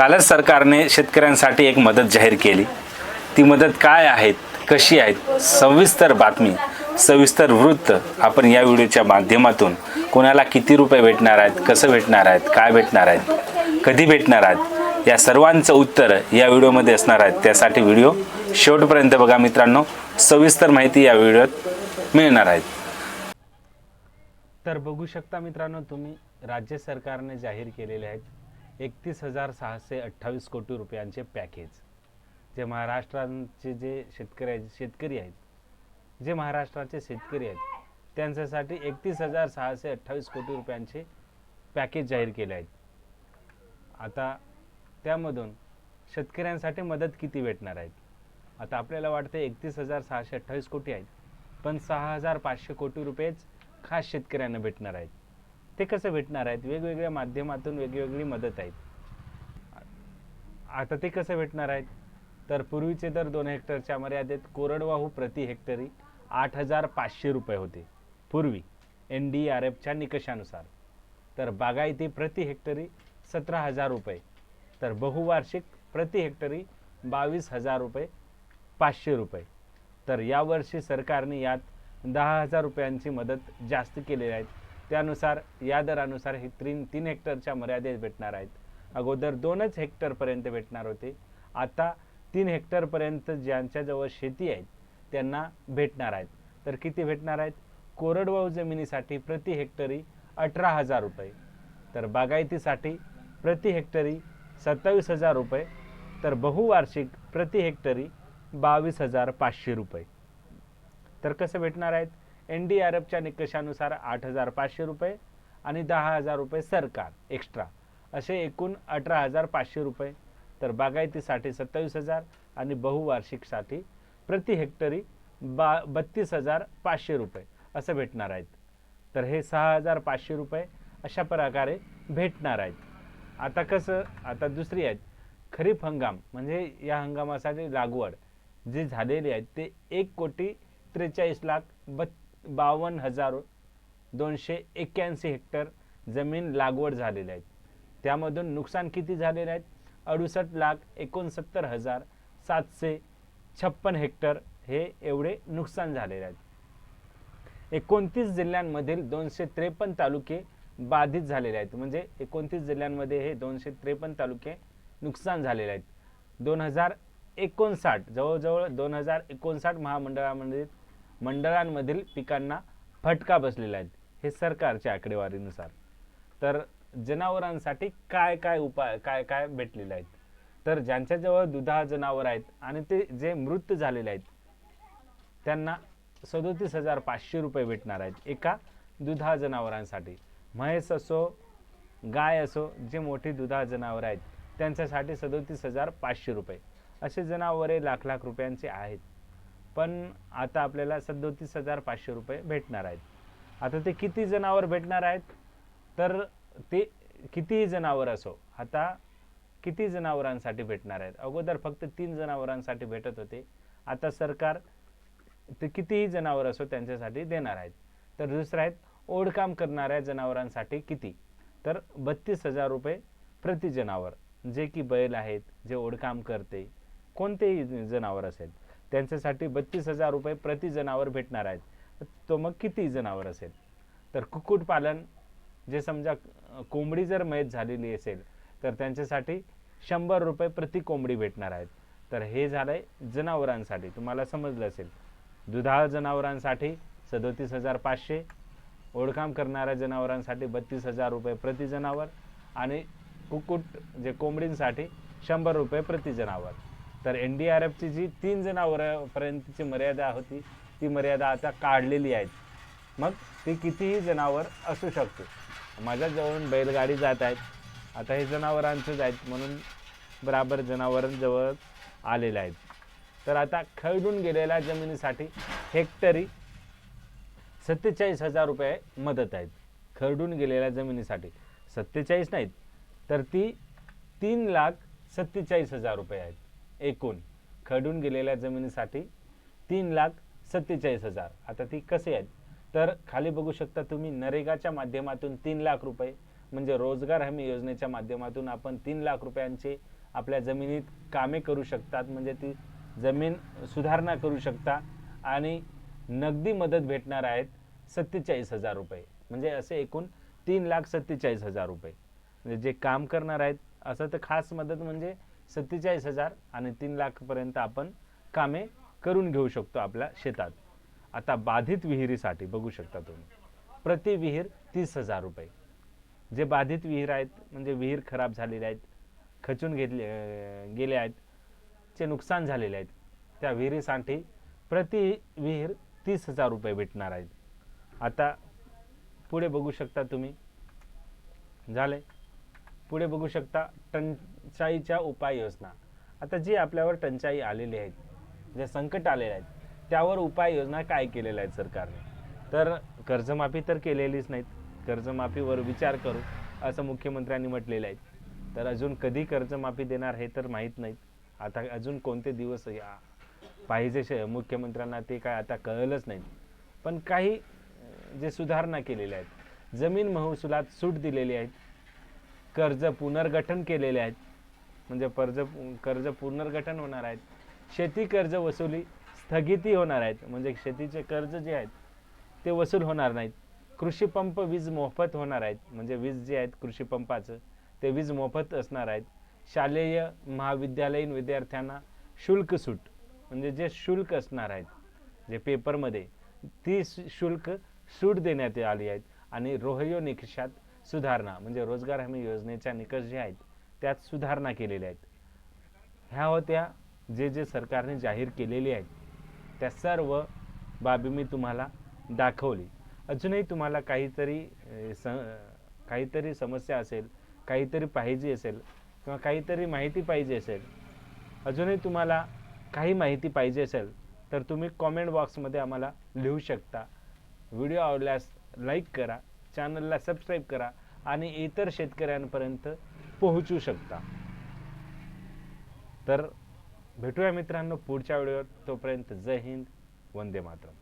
कालच सरकारने शेतकऱ्यांसाठी एक मदत जाहीर केली. ती मदत काय आहेत कशी आहेत सविस्तर बातमी सविस्तर वृत्त आपण या व्हिडिओच्या माध्यमातून कोणाला किती रुपये भेटणार आहेत कसं भेटणार आहेत काय भेटणार आहेत कधी भेटणार आहेत या सर्वांचं उत्तर या व्हिडिओमध्ये असणार आहेत. त्यासाठी व्हिडिओ शेवटपर्यंत बघा मित्रांनो. सविस्तर माहिती या व्हिडिओत मिळणार आहेत तर बघू शकता मित्रांनो तुम्ही राज्य सरकारने जाहीर केलेले आहेत. एकतीस हजार सहाशे अठ्ठावीस कोटी रुपयांचे पॅकेज. जे महाराष्ट्राचे जे शेतकरी आहेत शेतकरी आहेत जे महाराष्ट्राचे शेतकरी आहेत त्यांच्यासाठी एकतीस हजार सहाशे अठ्ठावीस कोटी रुपयांचे पॅकेज जाहीर केले आहेत. आता त्यामधून शेतकऱ्यांसाठी मदत किती भेटणार आहेत? आता आपल्याला वाटतं एकतीस हजार सहाशे अठ्ठावीस कोटी आहेत पण सहा हजार पाचशे कोटी रुपयेच खास शेतकऱ्यांना भेटणार आहेत. ते कसं भेटणार आहेत? वेगवेगळ्या माध्यमातून वेगवेगळी मदत आहेत. आता ते कसं भेटणार आहेत? तर पूर्वीचे दर दोन हेक्टरच्या मर्यादेत कोरडवाहू प्रति हेक्टरी आठ हजार पाचशे रुपये होते. पूर्वी एन डी आर एफच्या निकषानुसार. तर बागायती प्रति हेक्टरी सतरा हजार रुपये. तर बहुवार्षिक प्रति हेक्टरी बावीस हजार रुपये पाचशे रुपये. तर यावर्षी सरकारने यात दहा हजार रुपयांची मदत जास्त केलेली आहे. त्यानुसार या दरानुसार हे तीन तीन हेक्टरच्या मर्यादेत भेटणार आहेत. अगोदर दोनच हेक्टरपर्यंत भेटणार होते. आता तीन हेक्टरपर्यंत ज्यांच्याजवळ शेती आहेत त्यांना भेटणार आहेत. तर किती भेटणार आहेत? कोरडवाहू जमिनीसाठी प्रति हेक्टरी अठरा हजार रुपये. तर बागायतीसाठी प्रति हेक्टरी सत्तावीस हजार रुपये. तर बहुवार्षिक प्रति हेक्टरी बावीस हजार पाचशे रुपये. तर कसं भेटणार आहेत? एन डी आर एफच्या निकषानुसार आठ हजार पाचशे रुपये आणि दहा हजार रुपये सरकार एक्स्ट्रा. असे एकूण अठरा हजार पाचशे रुपये. तर बागायतीसाठी सत्तावीस हजार आणि बहुवार्षिकसाठी प्रति हेक्टरी बा बत्तीस हजार पाचशे रुपये असं भेटणार आहेत. तर हे सहा हजार पाचशे रुपये अशा प्रकारे भेटणार आहेत. आता कसं आता दुसरी आहेत. खरीप हंगाम म्हणजे या हंगामासाठी लागवड जे झालेली आहेत ते एक कोटी त्रेचाळीस लाख बत बावन्न हजार दोनशे एक्क्याऐंशी हेक्टर जमीन लागवड झालेल्या आहेत त्यामधून नुकसान किती झालेले आहेत अडुसष्ट लाख एकोणसत्तर हजार सातशे छप्पन हेक्टर हे एवढे नुकसान झालेले आहेत एकोणतीस जिल्ह्यांमधील दोनशे त्रेपन्न तालुके बाधित झालेले आहेत. म्हणजे एकोणतीस जिल्ह्यांमध्ये हे दोनशे त्रेपन्न तालुके नुकसान झालेले आहेत. दोन हजार एकोणसाठ जवळजवळ दोन हजार एकोणसाठ महामंडळामध्ये मंडळांमधील पिकांना फटका बसलेला आहे. हे सरकारच्या आकडेवारीनुसार. तर जनावरांसाठी काय काय उपाय काय काय भेटलेले आहेत? तर ज्यांच्याजवळ दुधा जनावर आहेत आणि ते जे मृत झालेले आहेत त्यांना सदोतीस हजार पाचशे रुपये भेटणार आहेत एका दुधा जनावरांसाठी. म्हैस असो गाय असो जे मोठी दुधा जनावर आहेत त्यांच्यासाठी सदोतीस हजार पाचशे रुपये. असे जनावरे लाख लाख रुपयांचे आहेत. पण आता आपल्याला सदोतीस हजार पाचशे रुपये भेटणार आहेत. आता ते किती जनावर भेटणार आहेत? तर ते कितीही जनावर असो आता किती जनावरांसाठी भेटणार आहेत? अगोदर फक्त तीन जनावरांसाठी भेटत होते. आता सरकार ते कितीही जनावर असो त्यांच्यासाठी देणार आहेत. तर दुसरं आहेत ओढकाम करणाऱ्या जनावरांसाठी किती? तर बत्तीस हजार रुपये प्रति जनावर. जे की बैल आहेत जे ओढकाम करते कोणतेही जनावर असेल त्यांच्यासाठी बत्तीस हजार रुपये प्रति जनावर भेटणार आहेत. तो मग किती जनावर असेल? तर कुक्कुटपालन जे समजा कोंबडी जर मयत झालेली असेल तर त्यांच्यासाठी शंभर रुपये प्रति कोंबडी भेटणार आहेत. तर हे झालं आहे जनावरांसाठी. तुम्हाला समजलं असेल. दुधाळ जनावरांसाठी सदोतीस हजार पाचशे ओढकाम करणाऱ्या जनावरांसाठी बत्तीस हजार रुपये प्रति जनावर आणि कुक्कुट जे कोंबडींसाठी शंभर रुपये प्रति जनावर. तर एन डी आर एफची जी तीन जनावरांपर्यंतची मर्यादा होती ती मर्यादा आता काढलेली आहेत. मग ती कितीही जनावर असू शकते. माझ्या जवळून बैलगाडी जात आहेत. आता हे जनावरांचंच आहेत म्हणून बराबर जनावरांजवळ आलेले आहेत. तर आता खळडून गेलेल्या जमिनीसाठी हेक्टरी सत्तेचाळीस हजार रुपये मदत आहेत. खरडून गेलेल्या जमिनीसाठी सत्तेचाळीस नाहीत तर ती तीन लाख सत्तेचाळीस हजार रुपये आहेत. एकूण खडून गेलेल्या जमिनीसाठी तीन लाख सत्तेचाळीस हजार. आता ती कसे आहेत? तर खाली बघू शकता तुम्ही नरेगाच्या माध्यमातून तीन लाख रुपये म्हणजे रोजगार हमी योजनेच्या माध्यमातून आपण तीन लाख रुपयांचे आपल्या जमिनीत कामे करू शकतात. म्हणजे ती जमीन सुधारणा करू शकता आणि नगदी मदत भेटणार आहेत सत्तेचाळीस हजार रुपये. म्हणजे असे एकूण तीन लाख सत्तेचाळीस हजार रुपये. म्हणजे जे काम करणार आहेत असं तर खास मदत म्हणजे सत्तेचाळीस हजार आणि तीन लाखपर्यंत आपण कामे करून घेऊ शकतो आपल्या शेतात. आता बाधित विहिरीसाठी बघू शकता तुम्ही. प्रति विहीर तीस हजार रुपये. जे बाधित विहीर आहेत म्हणजे विहीर खराब झालेले आहेत खचून घेतले गेले आहेत चे नुकसान झालेले आहेत त्या विहिरीसाठी प्रति विहीर तीस हजार रुपये भेटणार आहेत. आता पुढे बघू शकता तुम्ही. झाले पुढे बघू शकता टंचाईच्या उपाययोजना. आता जी आपल्यावर टंचाई आलेली आहेत जे संकट आलेले आहेत त्यावर उपाययोजना काय केलेल्या आहेत सरकारने? तर कर्जमाफी तर केलेलीच नाहीत. कर्जमाफीवर विचार करू असं मुख्यमंत्र्यांनी म्हटलेलं आहे. तर अजून कधी कर्जमाफी देणार हे तर माहीत नाहीत. आता अजून कोणते दिवस या- पाहिजे श- मुख्यमंत्र्यांना ते काय आता कळलंच नाही. पण काही जे सुधारणा केलेल्या आहेत जमीन महसुलात सूट दिलेली आहेत कर्ज पुनर्गठन केलेले आहेत. म्हणजे कर्ज कर्ज पुनर्गठन होणार आहेत. शेती कर्ज वसुली स्थगिती होणार आहेत. म्हणजे शेतीचे कर्ज जे आहेत ते वसूल होणार नाहीत. कृषी पंप वीज मोफत होणार आहेत. म्हणजे वीज जे आहेत कृषी पंपाचं ते वीज मोफत असणार आहेत. शालेय महाविद्यालयीन विद्यार्थ्यांना शुल्क सूट म्हणजे जे शुल्क असणार आहेत जे पेपरमध्ये ती शुल्क सूट देण्यात आली आहेत. आणि रोहयो निकषात सुधारणा म्हणजे रोजगार हमी योजनेच्या निकष जे आहेत त्यात सुधारणा केलेल्या आहेत. ह्या होत्या जे जे सरकारने जाहीर केलेली आहेत. त्या सर्व बाबी मी तुम्हाला दाखवली. अजूनही तुम्हाला काहीतरी स काहीतरी समस्या असेल काहीतरी पाहिजे असेल किंवा काहीतरी माहिती पाहिजे असेल अजूनही तुम्हाला काही माहिती पाहिजे असेल तर तुम्ही कॉमेंट बॉक्समध्ये आम्हाला लिहू शकता. व्हिडिओ आवडल्यास लाईक करा. चॅनलला सबस्क्राईब करा आणि इतर शेतकऱ्यांपर्यंत पोहोचू शकता. तर भेटूया मित्रांनो पुढच्या व्हिडिओत. तोपर्यंत जय हिंद वंदे मातरम.